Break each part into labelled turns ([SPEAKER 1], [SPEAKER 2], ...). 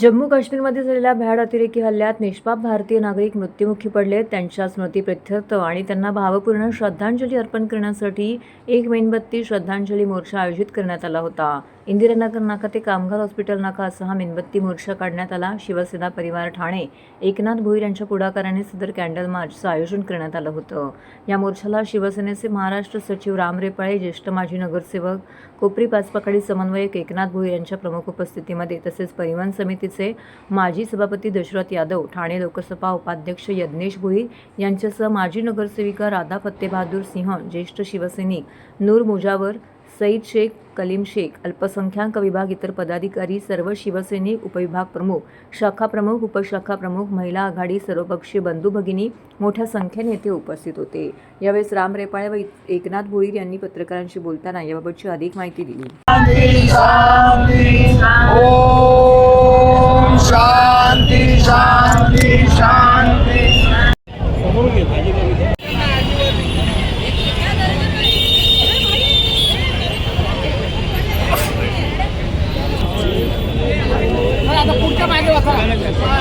[SPEAKER 1] जम्मू काश्मीरमध्ये झालेल्या भ्याड अतिरेकी हल्ल्यात निष्पाप भारतीय नागरिक मृत्युमुखी पडले. त्यांच्या स्मृतीप्रित्यर्थ आणि त्यांना भावपूर्ण श्रद्धांजली अर्पण करण्यासाठी एक मेणबत्ती श्रद्धांजली मोर्चा आयोजित करण्यात आला होता. इंदिरानगर नाका ते कामगार हॉस्पिटल नाका असा हा मेणबत्ती मोर्चा काढण्यात आला. शिवसेना परिवार ठाणे एकनाथ भोईर यांच्या पुढाकाराने सदर कॅन्डल मार्चचं आयोजन करण्यात आलं होतं. या मोर्चाला शिवसेनेचे महाराष्ट्र सचिव राम रेपाळे ज्येष्ठ माजी नगरसेवक कोपरी पाचपाकडी समन्वयक एकनाथ भोईर यांच्या प्रमुख उपस्थितीमध्ये तसेच परिवहन समितीचे माजी सभापती दशरथ यादव ठाणे लोकसभा उपाध्यक्ष यज्ञेश भोईर यांच्यासह माजी नगरसेविका राधा फत्तेबहादूर सिंह ज्येष्ठ शिवसैनिक नूर मुजावर सईद शेख कलीम शेख अल्पसंख्याक विभाग इतर पदाधिकारी सर्व शिवसैनिक उपविभाग प्रमुख शाखा प्रमुख उपशाखा प्रमुख महिला आघाडी सर्वपक्षीय बंधू भगिनी मोठ्या संख्येने येथे उपस्थित होते. यावेळेस राम रेपाळे व एकनाथ भोईर यांनी पत्रकारांशी बोलताना याबाबतची अधिक माहिती दिली.
[SPEAKER 2] शांती शांती शांती.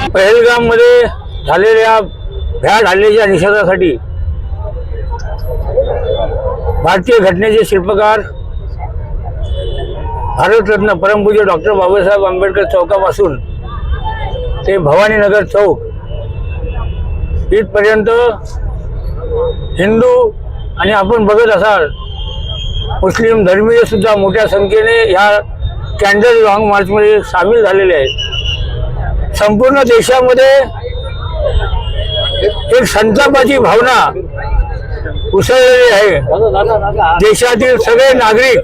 [SPEAKER 3] पहलगाममध्ये झालेल्या भ्याड हल्ल्याच्या निषेधासाठी भारतीय घटनेचे शिल्पकार भारतरत्न परमपूज्य डॉक्टर बाबासाहेब आंबेडकर चौकापासून ते भवानीनगर चौक इथपर्यंत हिंदू आणि आपण बघत असाल मुस्लिम धर्मीय सुद्धा मोठ्या संख्येने ह्या कॅन्डल लॉंग मार्चमध्ये सामील झालेले आहेत. संपूर्ण देशामध्ये एक संतापाची भावना उसळलेली आहे. देशातील सगळे नागरिक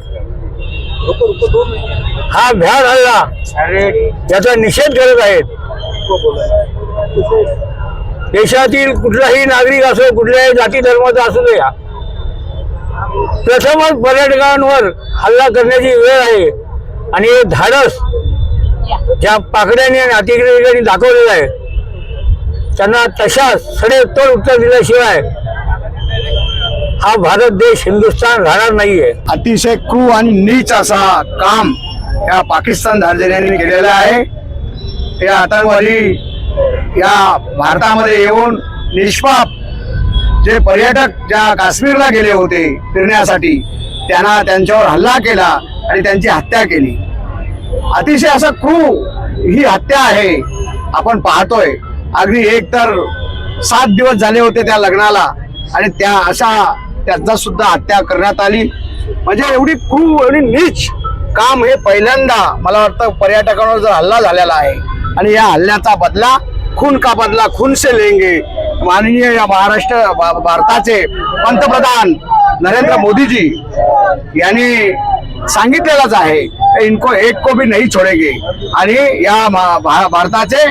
[SPEAKER 3] हा भ्याड हल्ला याचा निषेध करत आहेत. देशातील कुठलाही नागरिक असो कुठल्याही जाती धर्माचा असू द्या प्रथमच पर्यटकांवर हल्ला करण्याची वेळ आहे. आणि हे धाडस ज्या पाकड्यांनी आणि अतिक्रमिकांनी दाखवलेलं आहे त्यांना तशाच सडेतोड उत्तर दिल्याशिवाय हा भारत देश हिंदुस्थान राहणार नाहीये.
[SPEAKER 2] अतिशय क्रू आणि नीच असा काम या पाकिस्तान धार्जन्यांनी केलेला आहे. हे आतंकवादी या भारतामध्ये येऊन निष्पाप जे पर्यटक ज्या काश्मीरला गेले होते फिरण्यासाठी त्यांना त्यांच्यावर हल्ला केला आणि त्यांची हत्या केली. अतिशय असं क्रू ही हत्या आहे. आपण पाहतोय. अगदी एक तर सात दिवस झाले होते त्या लग्नाला आणि त्या अशा त्यांचा सुद्धा हत्या करण्यात आली. म्हणजे एवढी क्रू एवढी नीच काम हे पहिल्यांदा मला वाटतं पर्यटकांवर जर हल्ला झालेला आहे आणि या हल्ल्याचा बदला खून का बदला खून से लेंगे माननीय या महाराष्ट्र भारताचे पंतप्रधान नरेंद्र मोदीजी यांनी सांगितलेलाच आहे. इनको एक को भी नाही छोडेगे. आणि या भारताचे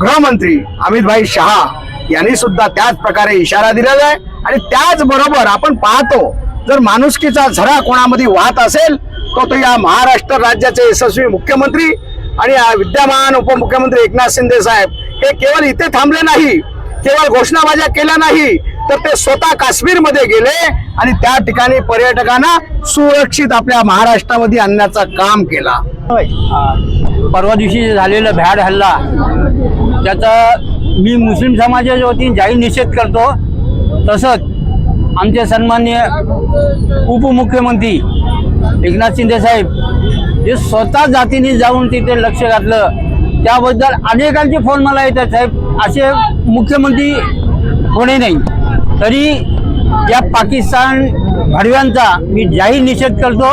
[SPEAKER 2] गृहमंत्री अमित भाई शहा यांनी सुद्धा त्याच प्रकारे इशारा दिलेला आहे. आणि त्याचबरोबर आपण पाहतो जर माणुसकीचा झरा कोणामध्ये वाहत असेल तो तो या महाराष्ट्र राज्याचे यशस्वी मुख्यमंत्री आणि विद्यमान उपमुख्यमंत्री एकनाथ शिंदे साहेब हे केवळ इथे थांबले नाही. केवळ घोषणाबाज्या केल्या नाही. तर ते स्वतः काश्मीरमध्ये गेले आणि त्या ठिकाणी पर्यटकांना सुरक्षित आपल्या महाराष्ट्रामध्ये आणण्याचं काम केला.
[SPEAKER 3] परवा दिवशी झालेला भ्याड हल्ला त्याचा मी मुस्लिम समाजाच्या वतीने जाहीर निषेध करतो. तसंच आमचे सन्मान्य उपमुख्यमंत्री एकनाथ शिंदे साहेब जे स्वतः जातीने जाऊन तिथे लक्ष घातलं त्याबद्दल अनेकांचे फोन मला येतात साहेब. असे मुख्यमंत्री होणे नाही. तरी या पाकिस्तान भडव्यांचा मी जाहीर निषेध करतो.